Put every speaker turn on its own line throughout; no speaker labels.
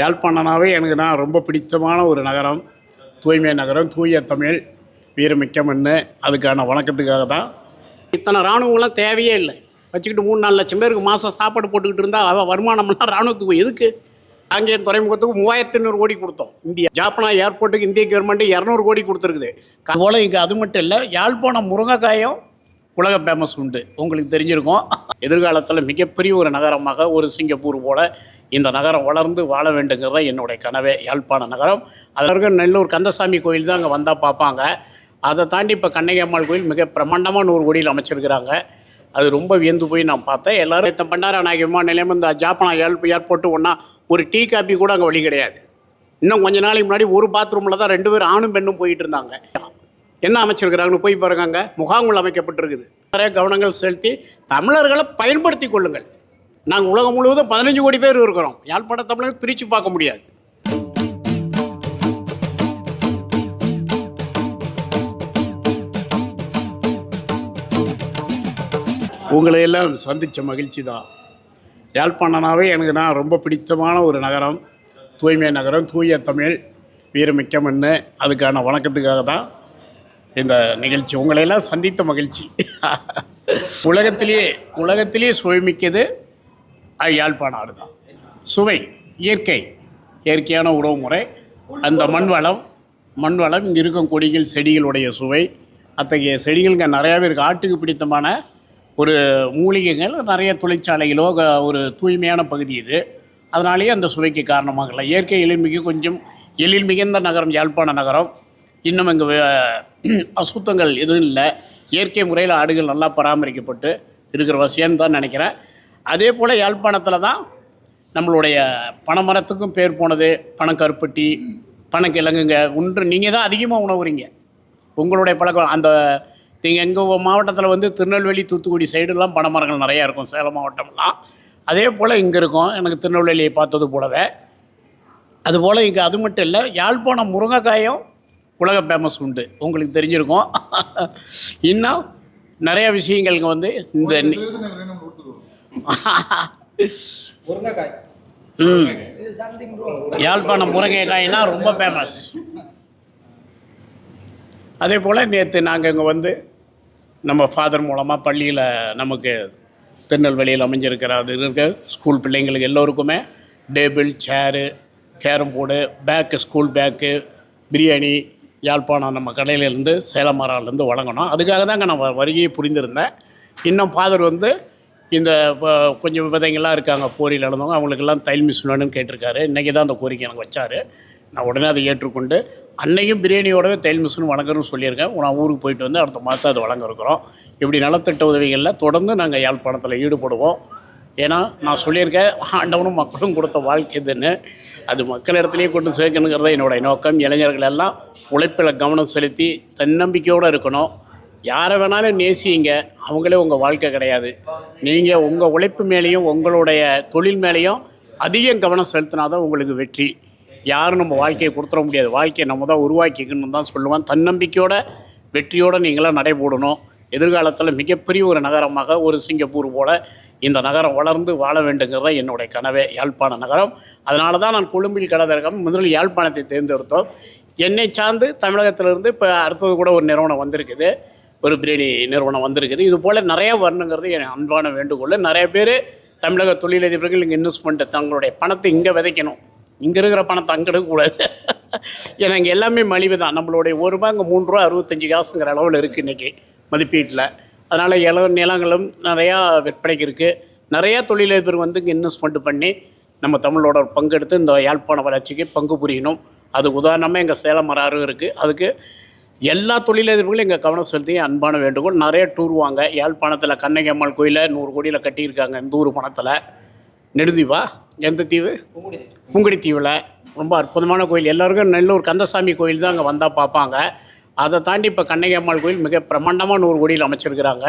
யாழ்ப்பாணனாவே எனக்கு நான் ரொம்ப பிடித்தமான ஒரு நகரம். தூய்மை நகரம் தூய தமிழ் வீரமிக்க மண்ணு. அதுக்கான வணக்கத்துக்காக தான். இத்தனை இராணுவங்களாம் தேவையே இல்லை. வச்சுக்கிட்டு மூணு நாலு லட்சம் பேருக்கு மாதம் சாப்பாடு போட்டுக்கிட்டு இருந்தால் அவள் வருமானம்லாம் இராணுவத்துக்கு எதுக்கு? அங்கே துறைமுகத்துக்கு மூவாயிரத்தி ஐநூறு கோடி கொடுத்தோம். இந்தியா ஜாப்பனா ஏர்போர்ட்டுக்கு இந்திய கவர்மெண்ட்டு இரநூறு கோடி கொடுத்துருக்குது. அதுபோல் இங்கே அது மட்டும் இல்லை யாழ்ப்பாணம் முருங்கைக்காயும் உலக ஃபேமஸ் உண்டு. உங்களுக்கு தெரிஞ்சிருக்கும். எதிர்காலத்தில் மிகப்பெரிய ஒரு நகரமாக ஒரு சிங்கப்பூர் போல இந்த நகரம் வளர்ந்து வாழ வேண்டுங்கிறது தான் என்னுடைய கனவே யாழ்ப்பாண நகரம். அதற்கு நெல்லூர் கந்தசாமி கோயில் தான் அங்கே வந்தால் பார்ப்பாங்க. அதை தாண்டி இப்போ கண்ணகி அம்மாள் கோயில் மிக பிரமாண்டமாக நூறு கோடியில் அமைச்சிருக்கிறாங்க. அது ரொம்ப வியந்து போய் நான் பார்த்தேன். எல்லாரும் இந்த பண்டார நாயகி விமான நிலையம் இந்த ஜாப்பனா ஏர் ஏர்போர்ட்டு ஒன்றா ஒரு டீ காப்பி கூட அங்கே வழி கிடையாது. இன்னும் கொஞ்ச நாளைக்கு முன்னாடி ஒரு பாத்ரூமில் தான் ரெண்டு பேரும் ஆணும் பெண்ணும் போயிட்டு இருந்தாங்க. என்ன அமைச்சிருக்கிறாங்கன்னு போய் பாருங்க அங்கே முகாம்கள் அமைக்கப்பட்டிருக்குது. நிறைய கவனங்கள் செலுத்தி தமிழர்களை பயன்படுத்தி கொள்ளுங்கள். நாங்கள் உலகம் முழுவதும் பதினஞ்சு கோடி பேர் இருக்கிறோம். யாழ்ப்பாண தமிழர் பிரித்து பார்க்க முடியாது. உங்களை எல்லாம் சந்தித்த மகிழ்ச்சி தான். யாழ்ப்பாணனாவே எனக்கு நான் ரொம்ப பிடித்தமான ஒரு நகரம். தூய்மை நகரம் தூய தமிழ் வீரமிக்க மண்ணு. அதுக்கான வணக்கத்துக்காக தான் இந்த நிகழ்ச்சி. உங்களையெல்லாம் சந்தித்த மகிழ்ச்சி. உலகத்திலேயே உலகத்திலேயே சுவைமிக்கது அது யாழ்ப்பாண ஆடு தான் சுவை இயற்கை இயற்கையான உணவு முறை. அந்த மண் வளம் மண் வளம் இங்கே இருக்கும் கொடிகள் செடிகளுடைய சுவை அத்தகைய செடிகள் இங்கே நிறையாவே இருக்குது ஆட்டுக்கு பிடித்தமான ஒரு மூலிகைகள் நிறைய தொழிற்சாலைகளோ ஒரு தூய்மையான பகுதி இது. அதனாலேயே அந்த சுவைக்கு காரணமாகலாம் இயற்கை எழில்மிகு கொஞ்சம் எழில் மிகுந்த நகரம் யாழ்ப்பாண நகரம். இன்னும் இங்கே அசுத்தங்கள் எதுவும் இல்லை. இயற்கை முறையில் ஆடுகள் நல்லா பராமரிக்கப்பட்டு இருக்கிற வசியன்னு தான் நினைக்கிறேன். அதே போல் யாழ்ப்பாணத்தில் தான் நம்மளுடைய பனைமரத்துக்கும் பேர் போனது பனக்கருப்பட்டி பனக்கிழங்குங்க ஒன்று நீங்கள் தான் அதிகமாக உணவுறீங்க. உங்களுடைய பழக்கம் அந்த நீங்கள் எங்கள் மாவட்டத்தில் வந்து திருநெல்வேலி தூத்துக்குடி சைடுலாம் பனைமரங்கள் நிறையா இருக்கும் சேலம் மாவட்டம்லாம். அதே போல் இங்கே இருக்கும் எனக்கு திருநெல்வேலியை பார்த்தது போலவே. அதுபோல் இங்கே அது மட்டும் இல்லை யாழ்ப்பாணம் முருங்கைக்காயும் உலக ஃபேமஸ் உண்டு. உங்களுக்கு தெரிஞ்சிருக்கும். இன்னும் நிறைய விஷயங்கள் இங்கே வந்து இந்த ம். யாழ்ப்பாணம் முருங்கைக்காய்னா ரொம்ப ஃபேமஸ் அதே போல் நேற்று நாங்கள் இங்கே வந்து நம்ம ஃபாதர் மூலமாக பள்ளியில் நமக்கு திருநெல்வேலியில் அமைஞ்சிருக்கிற அது இருக்க ஸ்கூல் பிள்ளைங்களுக்கு எல்லோருக்குமே table chair carrom board bag school bag biryani Jaffna நம்ம கடையிலேருந்து சேலமராலேருந்து வழங்கணும் அதுக்காக தாங்க நான் வ- வருகையை புரிந்திருந்தேன். இன்னும் ஃபாதர் வந்து இந்த கொஞ்சம் விதைங்கள்லாம் இருக்காங்க போரியில் நடந்தவங்க அவங்களுக்கெல்லாம் தையல் மிஸ் வேணும்னு கேட்டிருக்காரு. இன்றைக்கி தான் அந்த கோரிக்கை எனக்கு வச்சார். நான் உடனே அதை ஏற்றுக்கொண்டு அன்னையும் பிரியாணியோடவே தையல் மிஷின் வழங்குறோம்னு சொல்லியிருக்கேன். நான் ஊருக்கு போயிட்டு வந்து அடுத்த மாதம் அது வழங்க இருக்கிறோம். இப்படி நலத்திட்ட உதவிகளில் தொடர்ந்து நாங்கள் யாழ்ப்பாணத்தில் ஈடுபடுவோம். ஏன்னா நான் சொல்லியிருக்கேன் ஆண்டவனும் மக்களும் கொடுத்த வாழ்க்கை இதுன்னு அது மக்களிடத்துலேயே கொண்டு சேர்க்கணுங்கிறத என்னோடய நோக்கம். இளைஞர்கள் எல்லாம் உழைப்பில் கவனம் செலுத்தி தன்னம்பிக்கையோடு இருக்கணும். யாரை வேணாலும் நேசிங்க. அவங்களே உங்கள் வாழ்க்கை கிடையாது. நீங்கள் உங்கள் உழைப்பு மேலேயும் உங்களுடைய தொழில் மேலேயும் அதிகம் கவனம் செலுத்தினா தான் உங்களுக்கு வெற்றி. யாரும் நம்ம வாழ்க்கையை கொடுத்துட முடியாது. வாழ்க்கையை நம்ம தான் உருவாக்கிக்கணும்னு தான் சொல்லுவேன். தன்னம்பிக்கையோட வெற்றியோடு நீங்களாம் நடைபோடணும். எதிர்காலத்தில் மிகப்பெரிய ஒரு நகரமாக ஒரு சிங்கப்பூர் போல இந்த நகரம் வளர்ந்து வாழ வேண்டுங்கிறது என்னுடைய கனவே யாழ்ப்பாண நகரம். அதனால தான் நான் கொழும்பில் கடற்கரம் முதலில் யாழ்ப்பாணத்தை தேர்ந்தெடுத்தோம். என்னை சார்ந்து தமிழகத்திலிருந்து இப்போ அடுத்தது கூட ஒரு நிறுவனம் வந்திருக்குது. ஒரு பிரியாணி நிறுவனம் வந்திருக்குது. இது போல் நிறையா வரணுங்கிறது என் அன்பான வேண்டுகோள். நிறைய பேர் தமிழக தொழிலதிபர்கள் இங்கே இன்வெஸ்ட்மெண்ட்டை தங்களுடைய பணத்தை இங்கே விதைக்கணும். இங்கே இருக்கிற பணத்தை அங்கே எடுக்கக்கூடாது. ஏன்னா இங்கே எல்லாமே மலிவு தான் நம்மளுடைய ஒரு ரூபா இங்கே மூணு ரூபா அறுபத்தஞ்சு காசுங்கிற அளவில் இருக்குது இன்றைக்கி மதிப்பீட்டில். அதனால் இல நிலங்களும் நிறையா விற்பனைக்கு இருக்குது நிறையா தொழிலதிபர் வந்து இங்கே இன்வெஸ்ட்மெண்ட் பண்ணி நம்ம தமிழோட பங்கெடுத்து இந்த யாழ்ப்பாண வளர்ச்சிக்கு பங்கு புரியணும். அது உதாரணமாக எங்கள் சேலம் மராறு இருக்குது அதுக்கு எல்லா தொழிலதிபர்களும் இங்கே கவனம் செலுத்தி அன்பான வேண்டுகோள். நிறைய டூர் வாங்க. யாழ்ப்பாணத்தில் கண்ணகி அம்மாள் கோயிலில் நூறு கோடியில் கட்டியிருக்காங்க இந்த ஊர் பணத்தில். நெடுதீவா எந்த தீவு? புங்குடி தீவில். ரொம்ப அற்புதமான கோயில். எல்லாருக்கும் நெல்லூர் கந்தசாமி கோயில் தான் அங்கே வந்தால் பார்ப்பாங்க. அதை தாண்டி இப்போ கண்ணகி அம்மாள் கோயில் மிக பிரமாண்டமாக நூறு கோடியில் அமைச்சிருக்கிறாங்க.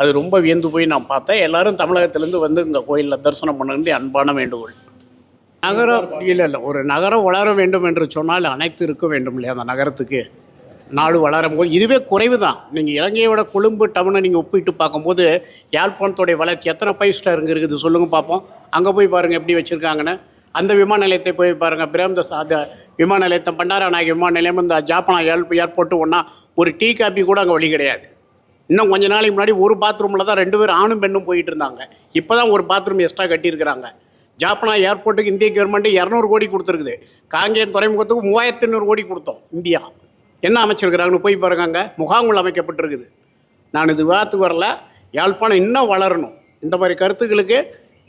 அது ரொம்ப வியந்து போய் நான் பார்த்தேன். எல்லாரும் தமிழகத்திலேருந்து வந்து இங்கே கோயிலில் தரிசனம் பண்ணுறது அன்பான வேண்டுகோள். நகரம் இல்லை இல்லை ஒரு நகரம் வளர வேண்டும் என்று சொன்னால் அனைத்து இருக்க வேண்டும் இல்லையா அந்த நகரத்துக்கு? நாடு வளரும் போது இதுவே குறைவு தான் நீங்கள் இலங்கையோட கொழும்பு டவுனை நீங்கள் ஒப்பிட்டு பார்க்கும்போது யாழ்ப்பாணத்தோடைய வளர்ச்சி எத்தனை ஃபைவ் ஸ்டார் இங்கே இருக்குது சொல்லுங்கள் பார்ப்போம். அங்கே போய் பாருங்கள் எப்படி வச்சுருக்காங்கன்னு. அந்த விமான நிலையத்தை போய் பாருங்கள் பிரேம்தாஸ் அந்த விமான நிலையத்தை பண்டாரநாயகி விமான நிலையம் இந்த ஜாப்பனா ஏர் ஏர்போர்ட்டு ஒன்றா ஒரு டீ காப்பி கூட அங்கே வழி கிடையாது. இன்னும் கொஞ்ச நாளைக்கு முன்னாடி ஒரு பாத்ரூமில் தான் ரெண்டு பேரும் ஆணும் பெண்ணும் போயிட்டு இருந்தாங்க. இப்போ தான் ஒரு பாத்ரூம் எக்ஸ்ட்ரா கட்டியிருக்கிறாங்க. ஜாப்பனா ஏர்போர்ட்டுக்கு இந்திய கவர்மெண்ட் இரநூறு கோடி கொடுத்துருக்குது. காங்கேயம் துறைமுகத்துக்கு மூவாயிரத்தி எண்ணூறு கோடி கொடுத்தோம் இந்தியா. என்ன அமைச்சிருக்கிறாங்கன்னு போய் பாருங்க அங்கே. முகாம்கள் அமைக்கப்பட்டிருக்குது. நான் இது விவாதத்துக்கு வரல. யாழ்ப்பாணம் இன்னும் வளரணும். இந்த மாதிரி கருத்துக்களுக்கு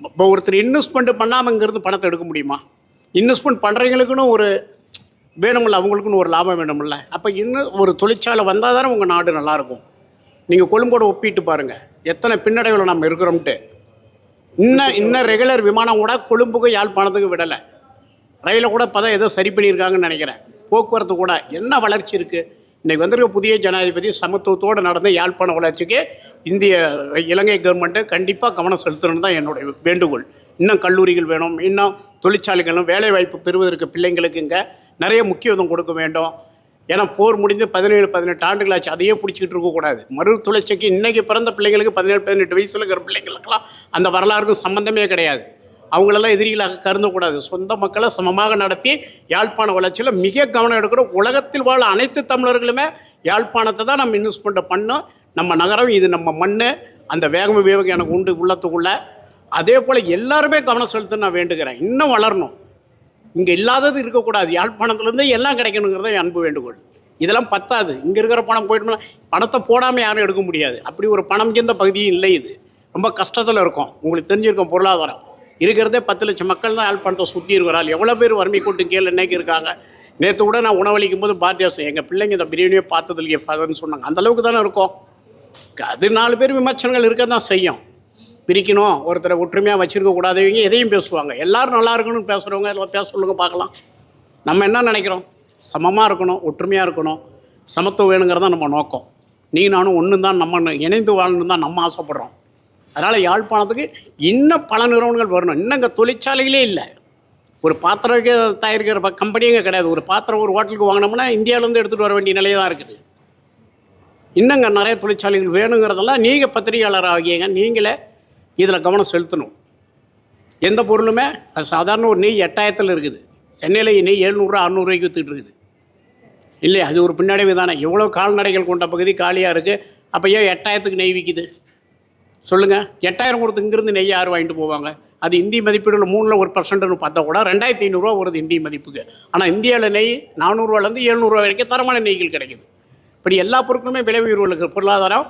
இப்போ ஒருத்தர் இன்வெஸ்ட்மெண்ட் பண்ணாமங்கிறது பணத்தை எடுக்க முடியுமா? இன்வெஸ்ட்மெண்ட் பண்ணுறவங்களுக்குன்னு ஒரு வேணுமில்ல அவங்களுக்குன்னு ஒரு லாபம் வேணுமில்ல அப்போ இன்னும் ஒரு தொழிற்சாலை வந்தால் தானே உங்கள் நாடு நல்லாயிருக்கும். நீங்கள் கொழும்போட ஒப்பிட்டு பாருங்கள் எத்தனை பின்னடைவில் நம்ம இருக்கிறோம்ட்டு. இன்னும் இன்னும் ரெகுலர் விமானம் கூட கொழும்புக்கு யாழ்ப்பாணத்துக்கு விடலை. ரயிலை கூட இப்போ தான் ஏதோ சரி பண்ணியிருக்காங்கன்னு நினைக்கிறேன். போக்குவரத்து கூட என்ன வளர்ச்சி இருக்குது இன்றைக்கி வந்திருக்க புதிய ஜனாதிபதி சமத்துவத்தோடு நடந்த யாழ்ப்பாண வளர்ச்சிக்கு இந்திய இலங்கை கவர்மெண்ட்டு கண்டிப்பாக கவனம் செலுத்தணும்னு தான் என்னுடைய வேண்டுகோள். இன்னும் கல்லூரிகள் வேணும் இன்னும் தொழிற்சாலைகளும் வேலைவாய்ப்பு பெறுவதற்கு பிள்ளைங்களுக்கு இங்கே நிறைய முக்கியத்துவம் கொடுக்க வேண்டும். ஏன்னா போர் முடிந்து பதினேழு பதினெட்டு ஆண்டுகள் ஆச்சு அதையே பிடிச்சிக்கிட்டு இருக்கக்கூடாது மறு துளைச்சைக்கு இன்றைக்கி பிறந்த பிள்ளைங்களுக்கு பதினேழு பதினெட்டு வயசில் இருக்கிற பிள்ளைங்களுக்கெல்லாம் அந்த வரலாறுக்கும் சம்மந்தமே கிடையாது. அவங்களெல்லாம் எதிரிகளாக கருதக்கூடாது. சொந்த மக்களை சமமாக நடத்தி யாழ்ப்பாண வளர்ச்சியில் மிக கவனம் எடுக்கிறோம் உலகத்தில் வாழ அனைத்து தமிழர்களுமே யாழ்ப்பாணத்தை தான் நம்ம இன்வெஸ்ட்மெண்ட்டை பண்ணோம். நம்ம நகரம் இது நம்ம மண் அந்த வேகம் விவேகம் எனக்கு உண்டு உள்ளத்துக்குள்ள. அதே போல் எல்லாருமே கவனம் செலுத்த நான் வேண்டுகிறேன். இன்னும் வளரணும். இங்கே இல்லாதது இருக்கக்கூடாது. யாழ்ப்பாணத்துலேருந்து எல்லாம் கிடைக்கணுங்கிறத என் அன்பு வேண்டுகோள். இதெல்லாம் பத்தாது. இங்கே இருக்கிற பணம் போயிட்டோம்னா பணத்தை போடாமல் யாரும் எடுக்க முடியாது. அப்படி ஒரு பணம் சேர்ந்த பகுதியும் இல்லை இது. ரொம்ப கஷ்டத்தில் இருக்கும். உங்களுக்கு தெரிஞ்சிருக்கும் பொருளாதாரம். இருக்கிறதே பத்து லட்சம் மக்கள் தான் யாழ்ப்பாணத்தை சுற்றி இருக்கிறாள் எவ்வளோ பேர் வறுமை கூட்டு கீழே இன்னைக்கு இருக்காங்க. நேற்று கூட நான் உணவளிக்கும் போது பாத்தியாசம் எங்கள் பிள்ளைங்க இந்த பிரியாணியை பார்த்தது இல்லையே ஃபாதர்னு சொன்னாங்க. அந்தளவுக்கு தானே இருக்கும். அது நாலு பேர் விமர்சனங்கள் இருக்க தான் செய்யும். பிரிக்கணும் ஒருத்தரை ஒற்றுமையாக வச்சுருக்க கூடாதவங்க எதையும் பேசுவாங்க. எல்லோரும் நல்லா இருக்கணும்னு பேசுகிறவங்க எல்லாம் பேச சொல்லுங்க பார்க்கலாம். நம்ம என்ன நினைக்கிறோம்? சமமாக இருக்கணும் ஒற்றுமையாக இருக்கணும். சமத்துவம் வேணுங்கிறதான் நம்ம நோக்கம். நீ நானும் ஒன்று தான் நம்ம இணைந்து வாழணும் தான் நம்ம ஆசைப்பட்றோம். அதனால் யாழ்ப்பாணத்துக்கு இன்னும் பல நிறுவனங்கள் வரணும். இன்னும் இங்கே தொழிற்சாலைகளே இல்லை. ஒரு பாத்திரம் தயாரிக்கிற ப- இங்கே கிடையாது. ஒரு பாத்திரம் ஒரு ஹோட்டலுக்கு வாங்கினோம்னா இந்தியாவிலேருந்து எடுத்துகிட்டு வர வேண்டிய நிலையை தான் இருக்குது இன்னுங்க நிறைய தொழிற்சாலைகள் வேணுங்கிறதெல்லாம் நீங்கள் பத்திரிகையாளர் ஆகியங்க நீங்களே இதில் கவனம் செலுத்தணும். எந்த பொருளுமே அது சாதாரண ஒரு நெய் எட்டாயிரத்தில் இருக்குது. சென்னையில் நெய் எழுநூறுவா அறநூறுவாய்க்கு விற்றுட்டு இருக்குது. இல்லையா? அது ஒரு பின்னடைவு தானே. எவ்வளோ கால்நடைகள் கொண்ட பகுதி காலியாக இருக்குது அப்போ ஏன் எட்டாயிரத்துக்கு நெய் விற்கிது சொல்லுங்கள் எட்டாயிரம் கொடுத்து இங்கேருந்து நெய் யார் வாங்கிட்டு போவாங்க? அது இந்திய மதிப்பீடுல மூணில் ஒரு பர்சன்ட்னு பார்த்தா கூட ரெண்டாயிரத்தி ஐநூறுரூவா வருது இந்திய மதிப்புக்கு. ஆனால் இந்தியாவில் நெய் நானூறுரூவாலேருந்து எழுநூறுவா வரைக்கும் தரமான நெய்கள் கிடைக்குது. இப்படி எல்லா பொருட்களுமே விலை உயர்வுகள் இருக்குது பொருளாதாரம்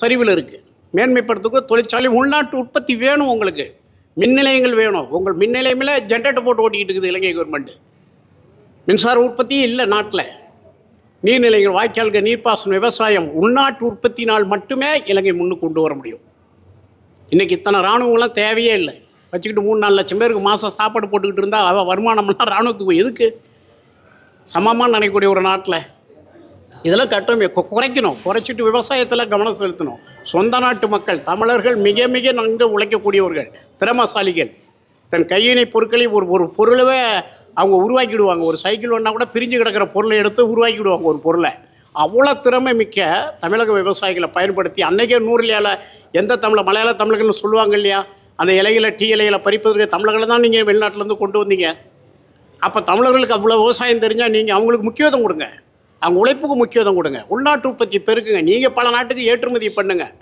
சரிவில் இருக்குது மேன்மைப்படுத்துக்கு தொழிற்சாலை உள்நாட்டு உற்பத்தி வேணும் உங்களுக்கு. மின் நிலையங்கள் வேணும். உங்கள் மின் நிலையமில் ஜென்ரேட்டர் போட்டு ஓட்டிக்கிட்டு இருக்குது இலங்கை கவர்மெண்ட்டு மின்சார உற்பத்தியே இல்லை நாட்டில். நீர்நிலைகள் வாய்க்கால்கள் நீர்ப்பாசனம் விவசாயம் உள்நாட்டு உற்பத்தினால் மட்டுமே இலங்கை முன்னுக்கு கொண்டு வர முடியும். இன்றைக்கி இத்தனை இராணுவங்களாம் தேவையே இல்லை. வச்சுக்கிட்டு மூணு நாலு லட்சம் பேருக்கு மாதம் சாப்பாடு போட்டுக்கிட்டு இருந்தால் அவள் வருமானம்லாம் இராணுவத்துக்கு எதுக்கு? சமமாக நினைக்கக்கூடிய ஒரு நாட்டில். இதெல்லாம் கட்டம். குறைக்கணும். குறைச்சிட்டு விவசாயத்தில் கவனம் செலுத்தணும். சொந்த நாட்டு மக்கள் தமிழர்கள் மிக மிக நன்கு உழைக்கக்கூடியவர்கள் திறமசாலிகள். தன் கையினை பொருட்களை ஒரு ஒரு பொருளவே அவங்க உருவாக்கிடுவாங்க. ஒரு சைக்கிள் ஒன்றா கூட பிரிஞ்சு கிடக்கிற பொருளை எடுத்து உருவாக்கிடுவாங்க ஒரு பொருளை. அவ்வளோ திறமை மிக்க தமிழக விவசாயிகளை பயன்படுத்தி அன்றைக்கே நூறுலையால் எந்த தமிழை மலையாள தமிழர்கள்னு சொல்லுவாங்க இல்லையா? அந்த இலைகளை டீ இலைகளை பறிப்பதற்கு தமிழர்களை தான் நீங்கள் வெளிநாட்டிலேருந்து கொண்டு வந்தீங்க. அப்போ தமிழர்களுக்கு அவ்வளோ விவசாயம் தெரிஞ்சால் நீங்கள் அவங்களுக்கு முக்கியத்துவம் கொடுங்க. அவங்க உழைப்புக்கு முக்கியத்துவம் கொடுங்க. உள்நாட்டு உற்பத்தி பெருக்குங்க. நீங்கள் பல நாட்டுக்கு ஏற்றுமதி பண்ணுங்கள்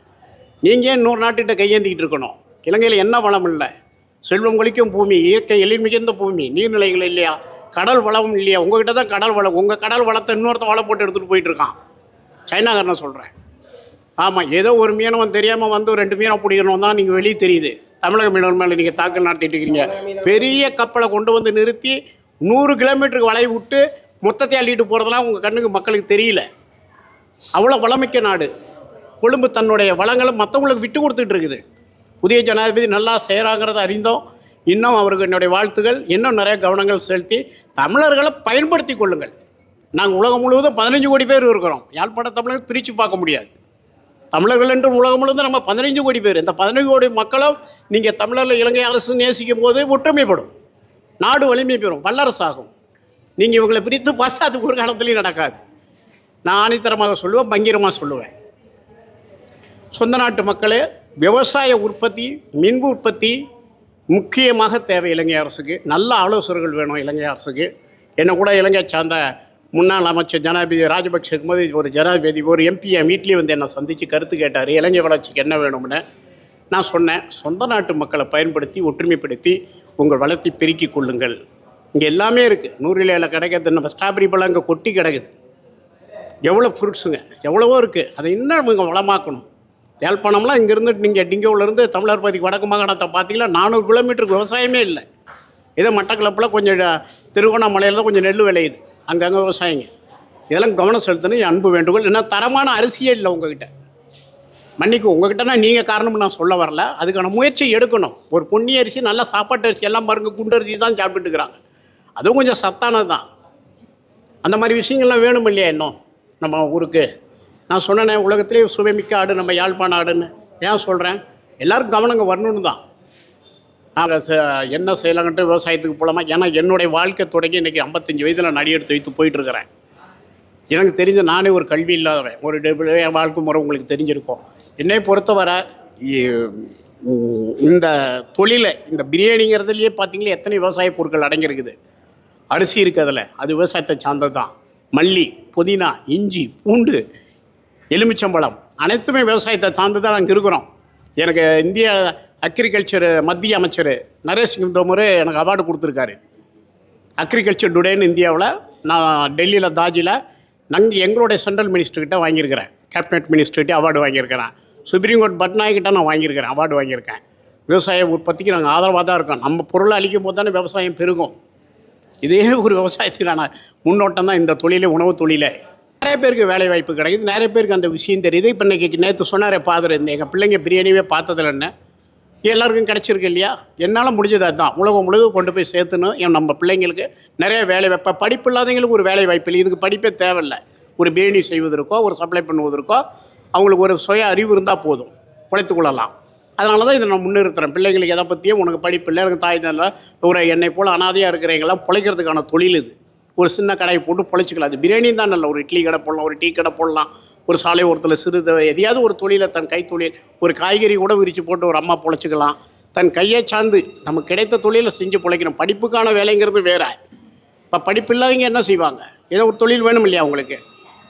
நீங்கள் இன்னொரு நாட்டுகிட்ட கையேந்திக்கிட்டு இருக்கணும்? இலங்கையில் என்ன வளம் இல்லை? செல்வம் கொளிக்கும் பூமி இயற்கை எழில் மிகுந்த பூமி நீர்நிலைகள் இல்லையா? கடல் வளமும் இல்லையா? உங்ககிட்ட தான் கடல் வளம் உங்கள் கடல் வளத்தை இன்னொருத்த வளம் போட்டு எடுத்துகிட்டு போயிட்டுருக்கான் சைனாக்காரனை சொல்கிறேன் ஆமாம் ஏதோ ஒரு மீனவன் தெரியாமல் வந்து ரெண்டு மீனை பிடிக்கணும் தான் நீங்கள் வெளியே தெரியுது. தமிழக மீனவர் மேலே நீங்கள் தாக்கல் நடத்திட்டு இருக்கிறீங்க பெரிய கப்பலை கொண்டு வந்து நிறுத்தி நூறு கிலோமீட்டருக்கு வளைவு விட்டு மொத்தத்தை அள்ளிட்டு போகிறதெல்லாம் உங்கள் கண்ணுக்கு மக்களுக்கு தெரியல. அவ்வளோ வளமிக்க நாடு. கொழும்பு தன்னுடைய வளங்களை மற்றவங்களுக்கு விட்டு கொடுத்துட்டு இருக்குது. புதிய ஜனாதிபதி நல்லா செய்கிறாங்கிறத அறிந்தோம். இன்னும் அவருக்கு என்னுடைய வாழ்த்துகள். இன்னும் நிறைய கவனங்கள் செலுத்தி தமிழர்களை பயன்படுத்தி கொள்ளுங்கள். நாங்கள் உலகம் முழுவதும் பதினஞ்சு கோடி பேர் இருக்கிறோம். யாழ்ப்பாண தமிழர்கள் பிரித்து பார்க்க முடியாது. தமிழர்கள் என்று உலகம் முழுவதும் நம்ம பதினஞ்சு கோடி பேர். இந்த பதினஞ்சு கோடி மக்களும் நீங்கள் தமிழர்கள் இலங்கை அரசு நேசிக்கும் போது ஒற்றுமைப்படும். நாடு வலிமை பெறும். வல்லரசாகும். நீங்கள் இவங்களை பிரித்து பார்த்தா அது ஒரு காலத்துலேயும் நடக்காது. நான் ஆணித்தரமாக சொல்லுவேன் பங்கீரமாக சொல்லுவேன். சொந்த நாட்டு மக்களே விவசாய உற்பத்தி மின் உற்பத்தி முக்கியமாக தேவை இலங்கை அரசுக்கு. நல்ல ஆலோசகர்கள் வேணும் இலங்கை அரசுக்கு. என்னை கூட இலங்கை சார்ந்த முன்னாள் அமைச்சர் ஜனாதிபதி ராஜபக்ஷ இருக்கும்போது ஒரு ஜனாதிபதி ஒரு எம்பி என் வீட்லேயே வந்து என்னை சந்தித்து கருத்து கேட்டார். இலங்கை வளர்ச்சிக்கு என்ன வேணும்னு நான் சொன்னேன். சொந்த நாட்டு மக்களை பயன்படுத்தி ஒற்றுமைப்படுத்தி உங்கள் வளர்த்தி பெருக்கிக் கொள்ளுங்கள். இங்கே எல்லாமே இருக்குது நூறிலேயில் கிடைக்கிறது. நம்ம ஸ்ட்ராபெரி பழம் இங்கே கொட்டி கிடக்குது. எவ்வளோ ஃப்ரூட்ஸுங்க எவ்வளவோ இருக்குது அதை இன்னும் இவங்க வளமாக்கணும். யாழ்ப்பாணம்லாம் இங்கேருந்து நீங்கள் டிங்கோவிலேருந்து தமிழர் பகுதிக்கு வடக்கு மாகாணத்தை பார்த்தீங்கன்னா நானூறு கிலோமீட்டருக்கு விவசாயமே இல்லை. இதே மட்டக்களப்பில் கொஞ்சம் ட- தான் கொஞ்சம் நெல் விளையுது. அங்கங்கே விவசாயிங்க. இதெல்லாம் கவனம் செலுத்தணும் என் அன்பு வேண்டுகோள். ஏன்னா தரமான அரிசியே இல்லை உங்ககிட்ட. மன்னிக்கு உங்ககிட்டனா நீங்கள் காரணம் நான் சொல்ல வரல. அதுக்கான முயற்சி எடுக்கணும். ஒரு பொன்னி அரிசி நல்ல சாப்பாட்டு அரிசி எல்லாம் பாருங்க குண்டு அரிசி தான் சாப்பிட்டுட்டு இருக்கிறாங்க. அதுவும் கொஞ்சம் சத்தானது தான் அந்த மாதிரி விஷயங்கள்லாம் வேணும் இல்லையா இன்னும்? நம்ம ஊருக்கு? நான் சொன்னேனே உலகத்திலே சுவைமிக்க ஆடு நம்ம யாழ்ப்பாண ஆடுன்னு. ஏன் சொல்கிறேன் எல்லாரும் கவனங்க வரணும்னு தான். நாங்கள் என்ன செய்யலாங்கட்டு விவசாயத்துக்கு போகலாமா ஏன்னா என்னுடைய வாழ்க்கை தொடங்கி இன்றைக்கி ஐம்பத்தஞ்சு வயதில் நான் எடுத்து வைத்து போயிட்டுருக்கிறேன். எனக்கு தெரிஞ்ச நானே ஒரு கல்வி இல்லாதவன். ஒரு என் வாழ்க்கை முறை உங்களுக்கு தெரிஞ்சிருக்கும். என்னை பொறுத்தவரை இந்த தொழிலை இந்த பிரியாணிங்கிறதுலையே பார்த்தீங்களா எத்தனை விவசாய பொருட்கள் அடங்கியிருக்குது. அரிசி இருக்குது அதில். அது விவசாயத்தை சார்ந்தது தான் மல்லி புதினா இஞ்சி பூண்டு எலுமிச்சம்பழம். அனைத்துமே விவசாயத்தை சார்ந்து தான் நாங்கள் இருக்கிறோம். எனக்கு இந்திய அக்ரிகல்ச்சர் மத்திய அமைச்சர் நரேஷ் சிங் தோமர் எனக்கு அவார்டு கொடுத்துருக்காரு. அக்ரிகல்ச்சர் டுடேன்னு இந்தியாவில் நான் டெல்லியில் தாஜியில் நாங்கள் எங்களுடைய சென்ட்ரல் மினிஸ்டர்கிட்ட வாங்கியிருக்கிறேன். கேபினெட் மினிஸ்டர்கிட்ட அவார்டு வாங்கியிருக்கிறேன். சுப்ரீம் கோர்ட் பட்நாயக்கிட்ட நான் வாங்கியிருக்கிறேன் அவார்டு வாங்கியிருக்கேன். விவசாய உற்பத்திக்கு நாங்கள் ஆதரவாக தான் இருக்கோம். நம்ம பொருளை அழிக்கும் போது தானே விவசாயம் பெருகும். இதே ஒரு விவசாயத்துக்கான முன்னோட்டம் தான் இந்த தொழிலே உணவு தொழிலே. நிறைய பேருக்கு வேலை வாய்ப்பு கிடைக்குது. நிறைய பேருக்கு அந்த விஷயம் தெரியுது. இப்போ இன்னைக்கு நேற்று சொன்னார் பாதர் இந்த எங்கள் பிள்ளைங்க பிரியாணியே பார்த்ததில்ல என்ன? எல்லாருக்கும் கிடச்சிருக்கு இல்லையா? என்னால் முடிஞ்சது அதுதான். உலகம் முழுவதும் கொண்டு போய் சேர்த்துணும். என் நம்ம பிள்ளைங்களுக்கு நிறைய வேலை வாய்ப்பு. படிப்பு இல்லாதவங்களுக்கு ஒரு வேலை வாய்ப்பு இல்லை. இதுக்கு படிப்பே தேவையில்லை. ஒரு பிரியாணி செய்வதற்கோ ஒரு சப்ளை பண்ணுவதற்கோ அவங்களுக்கு ஒரு சுய அறிவு இருந்தால் போதும். பிழைத்து கொள்ளலாம். அதனால தான் இதை நான் முன்னிறுத்துறேன். பிள்ளைங்களுக்கு எதை பற்றியும் உனக்கு படிப்பு இல்லை. எனக்கு தாய் நல்ல ஒரு என்னை போல் அனாதையாக இருக்கிறவங்களாம் பிழைக்கிறதுக்கான தொழில் இது. ஒரு சின்ன கடையை போட்டு பொழைச்சிக்கலாம். அது பிரியாணி தான் நல்ல ஒரு இட்லி கடை போடலாம் ஒரு டீ கடை போடலாம் ஒரு சாலை ஓரத்தில் சிறு எதையாவது ஒரு தொழிலை தன் கைத்தொழில் ஒரு காய்கறி கூட விரித்து போட்டு ஒரு அம்மா பொழைச்சிக்கலாம். தன் கையை சார்ந்து நமக்கு கிடைத்த தொழிலை செஞ்சு பிழைக்கணும். படிப்புக்கான வேலைங்கிறது வேற. இப்போ படிப்பு இல்லாதவங்க என்ன செய்வாங்க? ஏதோ ஒரு தொழில் வேணும் இல்லையா அவங்களுக்கு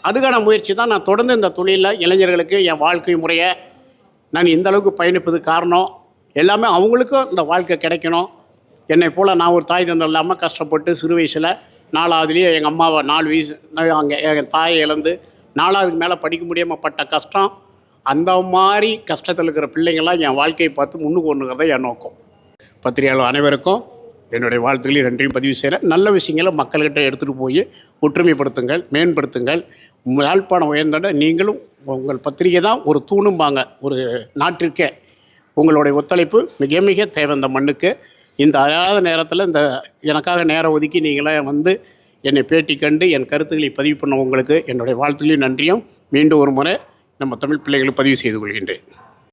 அதுக்கான முயற்சி தான் நான் தொடர்ந்து இந்த தொழிலில் இளைஞர்களுக்கு என் வாழ்க்கை முறையை நான் இந்த அளவுக்கு பயணிப்பது காரணம். எல்லாமே அவங்களுக்கும் இந்த வாழ்க்கை கிடைக்கணும். என்னை போல் நான் ஒரு தாய் தந்தம் இல்லாமல் கஷ்டப்பட்டு சிறு வயசில் நாலாவதுலேயே எங்கள் அம்மாவை நாலு வயசு அங்கே என் தாயை இழந்து நாலாவதுக்கு மேலே படிக்க முடியாமல் பட்ட கஷ்டம் அந்த மாதிரி கஷ்டத்தில் இருக்கிற பிள்ளைங்களாம் என் வாழ்க்கையை பார்த்து முன்னுக்கு ஒன்றுங்கிறத என் நோக்கம். பத்திரிகையாளர் அனைவருக்கும் என்னுடைய வாழ்த்துக்களையும் நன்றியும் பதிவு செய்கிறேன். நல்ல விஷயங்களை மக்கள்கிட்ட எடுத்துகிட்டு போய் ஒற்றுமைப்படுத்துங்கள் மேம்படுத்துங்கள். யாழ்ப்பாணம் உயர்ந்தோட நீங்களும் உங்கள் பத்திரிகை தான் ஒரு தூணும்பாங்க ஒரு நாட்டிற்கே. உங்களுடைய ஒத்துழைப்பு மிக மிக தேவை அந்த மண்ணுக்கு. இந்த அழகாத நேரத்தில் இந்த எனக்காக நேரம் ஒதுக்கி நீங்களே வந்து என்னை பேட்டி கண்டு என் கருத்துக்களை பதிவு பண்ண உங்களுக்கு என்னுடைய வாழ்த்துக்களையும் நன்றியும். மீண்டும் ஒரு முறை நம்ம தமிழ் பிள்ளைகளை பதிவு செய்து கொள்கின்றேன்.